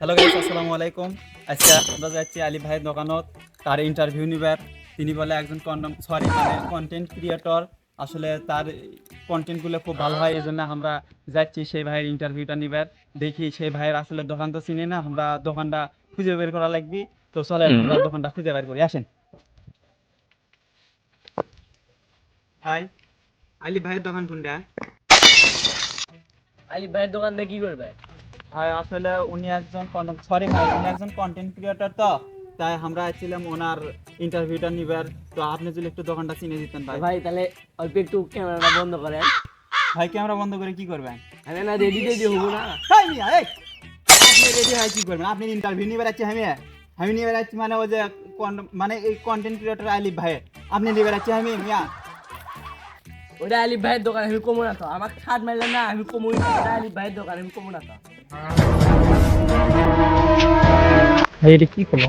Hello guys আসসালামু আলাইকুম। আজকে আমরা যাচ্ছি আলী ভাইয়ের দোকানত। তার ইন্টারভিউ নিবার। তিনি বলে একজন কন্ডম সরি মানে কন্টেন্ট ক্রিয়েটর আসলে তার কন্টেন্টগুলো খুব ভালো হয় এই জন্য আমরা যাচ্ছি সেই ভাইয়ের ইন্টারভিউটা নিবার। দেখি সেই ভাইয়ের আসলে দোকান তো চিনি না আমরা দোকানটা খুঁজে বের করা লাগবে। তো চলে আমরা দোকানটা খুঁজে বের করি আসেন। হাই আলী ভাইয়ের দোকান কোনটা? আলি ভাইয়ের দোকান দিয়ে কি করবে? ভাই আসলে উনি একজন সরি ভাই উনি একজন কন্টেন্ট ক্রিয়েটর তো তাই আমরা ছিলাম ওনার ইন্টারভিউটা নিবার। তো আপনি যদি একটু দোকানটা চিনে দিতেন ভাই। ভাই তাহলে অল্প একটু ক্যামেরাটা বন্ধ করেন। ভাই ক্যামেরা বন্ধ করে কি করবেন? আমি না রেডি রেডি হব না। ভাই মিয়া এই আপনি রেডি হয় কি করবেন? আপনি ইন্টারভিউ নিবার যাচ্ছি আমি আমি নিবার যাচ্ছি মানে ওই যে মানে এই কন্টেন্ট ক্রিয়েটর আলিফ ভাই আপনি নিবার যাচ্ছি আমি মিয়া ওটা আলিফ ভাইয়ের দোকান আমি কমো না তো। আমাকে ছাদ মারলে না আমি ওটা আলিফ ভাইয়ের দোকান আমি কমো না তো। ভাই এটা কি করব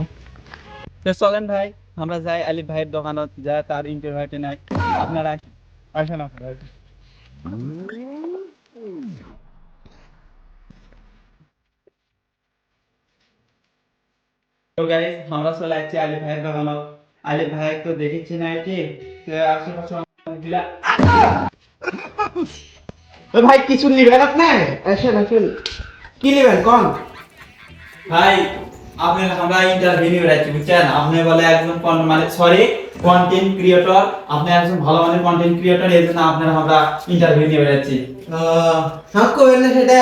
চলেন ভাই আমরা যাই আলিফ ভাইয়ের দোকানত যা তার ইন্টারভিউটা নাই। আপনারা আসেন আপনারা তো গাইস আমরা চলে আসছি আলিফ ভাইয়ের দোকানত। আলিফ ভাই তো দেখেছি না কি আশেপাশে ভাই কিছু নিবেন আপনি? আসেন আসেন। কি নিবেন কোন? ভাই আপনি আমরা ইন্টারভিউ বেড়াচ্ছি বুঝছেন? আপনি বলে একজন মানে সরি কন্টেন্ট ক্রিয়েটর আপনি একজন ভালো মানের কন্টেন্ট ক্রিয়েটর এই জন্য আপনার আমরা ইন্টারভিউ নিয়ে বেড়াচ্ছি। হ্যাঁ করবেন না সেটা?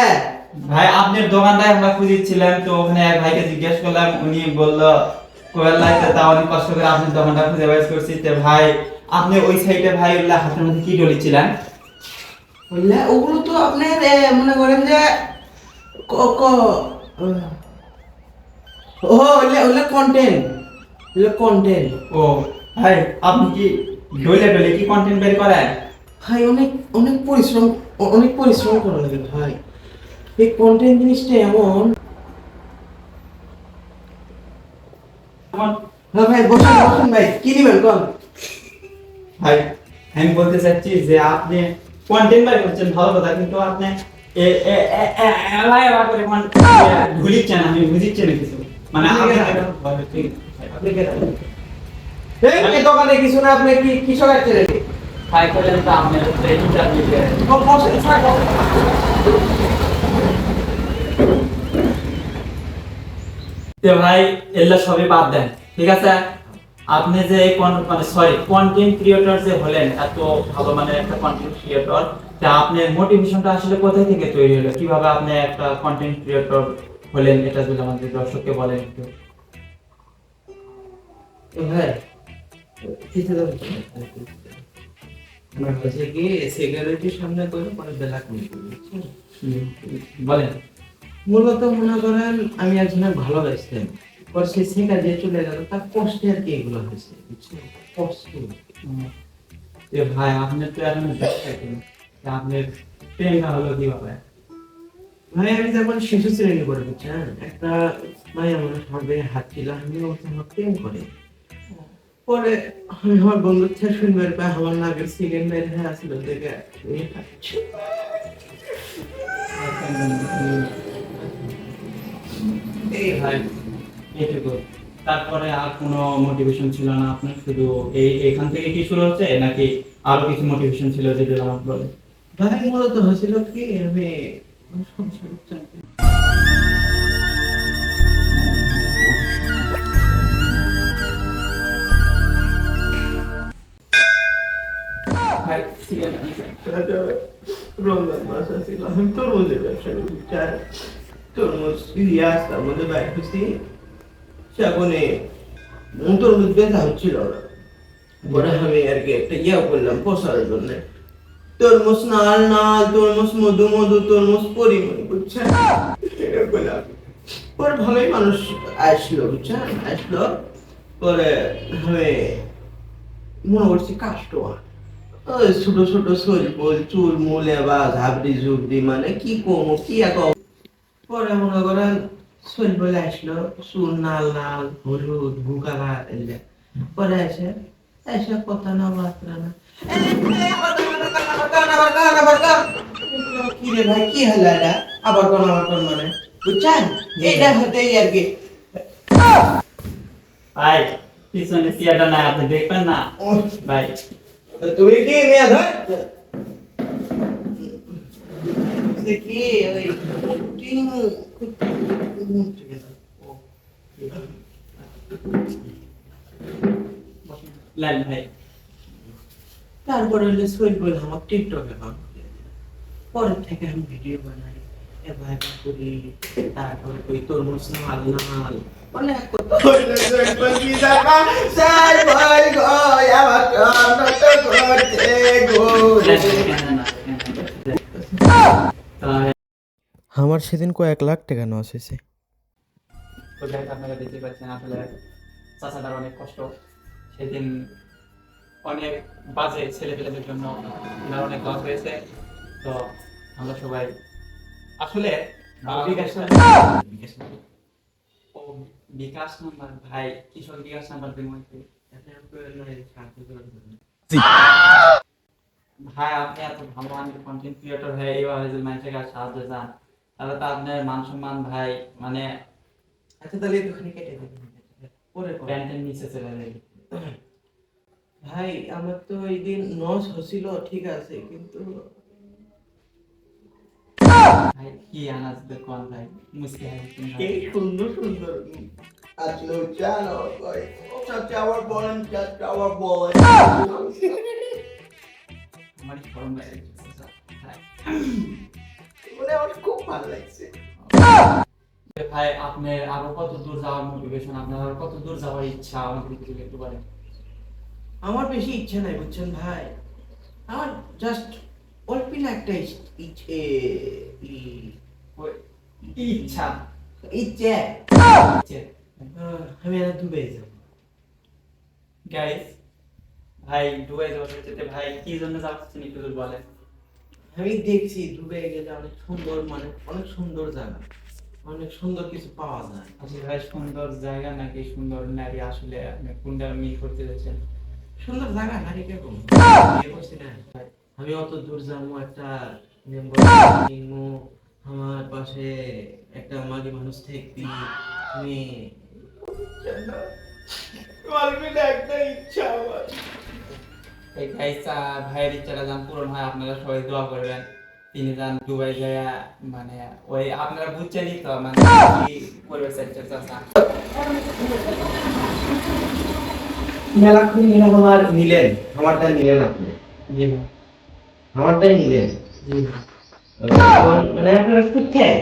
ভাই আপনার দোকানটায় আমরা খুঁজেছিলাম তো ওখানে এক ভাইকে জিজ্ঞেস করলাম উনি বলল কোয়েল লাইতে তা অনেক কষ্ট করে আপনার দোকানটা খুঁজে বের করছি। তো ভাই আপনি ওই সাইডে ভাই উল্লাহ হাতের মধ্যে কি ডলিছিলেন বললে ওগুলো তো আপনার মনে করেন যে ও ওলে ওলে কন্টেন্ট ওলে কন্টেন্ট ও ভাই আপনি কি ডলে ডলে কি কন্টেন্ট বের করেন? ভাই অনেক অনেক পরিশ্রম অনেক পরিশ্রম করা লাগে ভাই। এই কন্টেন্ট জিনিসটা এমন। হ্যাঁ ভাই বসুন বসুন ভাই কি নিবেন কোন? ভাই আমি বলতে চাচ্ছি যে আপনি কন্টেন্ট বাই করছেন ভালো কথা কিন্তু আপনি দোকানে কিছু না আপনি কি ভাই এগুলো সবই বাদ দেন ঠিক আছে? আপনি যে এই মানে সরি কন্টেন্ট ক্রিয়েটর যে হলেন এত ভালো মানের একটা কন্টেন্ট ক্রিয়েটর তা আপনার মোটিভেশনটা আসলে কোথায় থেকে তৈরি হলো? কীভাবে আপনি একটা কন্টেন্ট ক্রিয়েটর হলেন? এটা যদি আমাদের দর্শককে বলেন একটু। হচ্ছে কি সিকিউরিটির সামনে করে বেলা বলেন। মূলত মনে করেন আমি একজনের ভালোবাসতাম। পর সে শেখা যে চলে গেল। তার কষ্টে আর কি এগুলো হয়েছে? কষ্ট যে ভাই আপনি তো এখন আপনার প্রেমটা হলো কীভাবে ভাই আমি যেমন শিশু শ্রেণি করে বুঝছেন একটা মায়ের মানুষ হবে হাত ছিল আমি আমার প্রেম করে। পরে আমি আমার বন্ধুর থেকে শুনবার পাই আমার নাগের সিগেন বের হয়ে আসছিল দেখে এই ভাই এইটুকু তারপরে আর কোনো মোটিভেশন ছিল না আপনার? শুধু এই এখান থেকে কি শুরু হচ্ছে নাকি আরও কিছু মোটিভেশন ছিল যেটা আমাকে বলে ভাই মূলত হয়েছিল কি আমি আমার আছে রমজান মাস আছিল আমি তরমুজের ব্যবসা তরমুজ দিয়ে আসতাম বাইর হচ্ছি সেখানে তরমুজ বেচা হচ্ছিল না। পরে আমি আর কি একটা ইয়া করলাম পোষার জন্য। নাল নাল মধু মধু বুঝছেন? পরে মানুষ আসলো, বুঝছেন? আসলো, পরে মনে করছি কাস্টমার। ওই ছোট ছোট শরীর চুল মুলে বা ঝাবড়ি ঝুবড়ি মানে কি কমো, কি এক পরে মনে করেন শরীর বলে আসলো চুল নাল নাল হলুদ ভুকালা এলে। পরে এসে এসে কথা না বার্তা না। কি রে ভাই কি হলো এটা? আবার কোন আবার কোন মানে? বুঝছেন? এটা হতেই আর কি। ভাই পিছনে চেয়ারটা নাই আপনি দেখবেন না? ভাই। তুমি কি মেয়ে ধর? দেখি ওই টিং লাইন ভাই। তারপরে হলে বলে আমার টিকটক অ্যাকাউন্ট পরের থেকে আমি ভিডিও বানাই এবার এবার করি তারপর ওই তরমুজ নাল নাল অনেক কথা। হইলে দেখবেন কি দেখা সাই ভাই গো। আমার কান্না করতে গো আমার সেদিন কয়েক লাখ টাকা নস হয়েছে। তো যাই আপনারা দেখতে পাচ্ছেন আসলে চাচাটার অনেক কষ্ট। সেদিন অনেক বাজে ছেলেপেলেদের জন্য অনেক লস হয়েছে। তো আমরা সবাই আসলে বিকাশ ও বিকাশ নাম্বার ভাই কিশোর বিকাশ নাম্বার ভাই আপনি এত ভালো কন্টেন্ট ক্রিয়েটর হয়ে এইভাবে যদি মানুষের কাছে সাহায্য চান তাহলে তো আপনার মান সম্মান ভাই মানে আচ্ছা তাহলে একটুখানি কেটে দিন। পরে প্যান্টের নিচে চলে যাবে। ভাই আমার তো ওই দিন নস হছিল ঠিক আছে কিন্তু ভাই কি আনাজ দেখুন ভাই? মুসকি। এই সুন্দর সুন্দর। আসলো জানো ভাই। চাচা আবার বলেন চাচা আবার বলেন আমার শরম লাগে মানে আমার খুব ভালো লাগছে। ভাই আপনার আরও কত দূর যাওয়ার মোটিভেশন আপনার কত দূর যাওয়ার ইচ্ছা আমাকে কিছু একটু বলেন। আমার বেশি ইচ্ছা নাই বুঝছেন ভাই? আমার জাস্ট অল্প না একটা ইচ্ছে ইচ্ছা ইচ্ছে। আমি আর দুবাই যাব। গাইস ভাই দুবাই যাওয়ার ভাই কি জন্য যাচ্ছেন একটু বলেন। আমি দেখছি দুবাই গেলে অনেক সুন্দর মানে অনেক সুন্দর জায়গা। অনেক সুন্দর কিছু পাওয়া যায়। আচ্ছা ভাই সুন্দর জায়গা নাকি সুন্দর নারী আসলে আপনি কোনটা মিল করতে যাচ্ছেন সুন্দর জায়গা নারী কেমন আমি অত দূর যাব একটা আমার পাশে একটা মালি মানুষ থাকবি আমি একটা ইচ্ছা আমার এই ভাইয়ের ইচ্ছাটা যেন পূরণ হয় আপনারা সবাই দোয়া করবেন। তিনি যান দুবাই যায় মানে ওই আপনারা বুঝছেনই তো মানে কি করবে চাচ্ছেন চাচা মেলাক্ষণ নিলাম আমার নিলেন আমারটা নিলেন আপনি জি ভাই আমারটাই নিলেন জি ভাই এখন মানে আপনারা কোথায়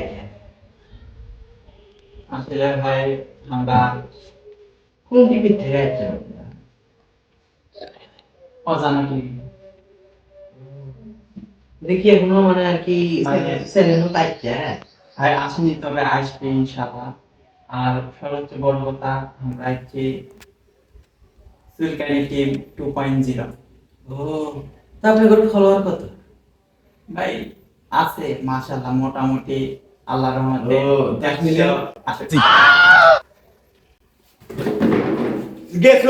আসলে ভাই আমরা কোন দিকে থেকে আছেন আপনারা? অজানা কি দেখি এখনও মানে আর কি পাইছে ভাই আসেনি তবে আসবে ইনশাআল্লাহ আর সবচেয়ে বড় কথা আমরা হচ্ছে সুলকানি টিম টু পয়েন্ট জিরো ও তা ফলোয়ার কত ভাই আছে মাশাআল্লাহ মোটামুটি আল্লাহ রহমতে দেখ? আছে guess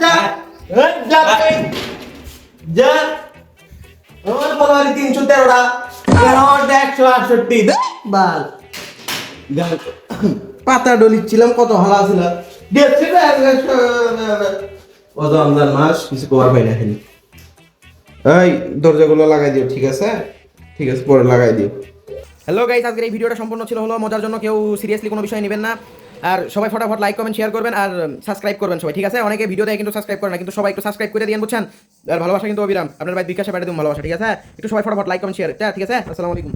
যা যা যা তিনশো তেরোটা। একশো আটষট্টি। বাল। পাতা ডলিচ্ছিলাম, কত হালা ছিল কিছু দরজাগুলো লাগাই দিও, ঠিক আছে? ঠিক আছে, পরে লাগাই দিও। হ্যালো গাইস আজকের এই ভিডিওটা সম্পূর্ণ ছিল হলো মজার জন্য, কেউ সিরিয়াসলি কোনো বিষয় নেবেন না। আর সবাই ফটাফট লাইক কমেন্ট শেয়ার করবেন আর সাবস্ক্রাইব করবেন সবাই, ঠিক আছে? অনেকে ভিডিও দেয় কিন্তু সাবস্ক্রাইব করে না, কিন্তু সবাই একটু সাবস্ক্রাইব করে দিয়ে বুঝছেন? আর ভালোবাসা কিন্তু অবিরাম। আপনার ভাই বিকাশে পাঠিয়ে দিন ভালোবাসা, ঠিক আছে? একটু সবাই ফটাফট লাইক কমেন্ট শেয়ার ঠিক আছে? আসসালামু আলাইকুম।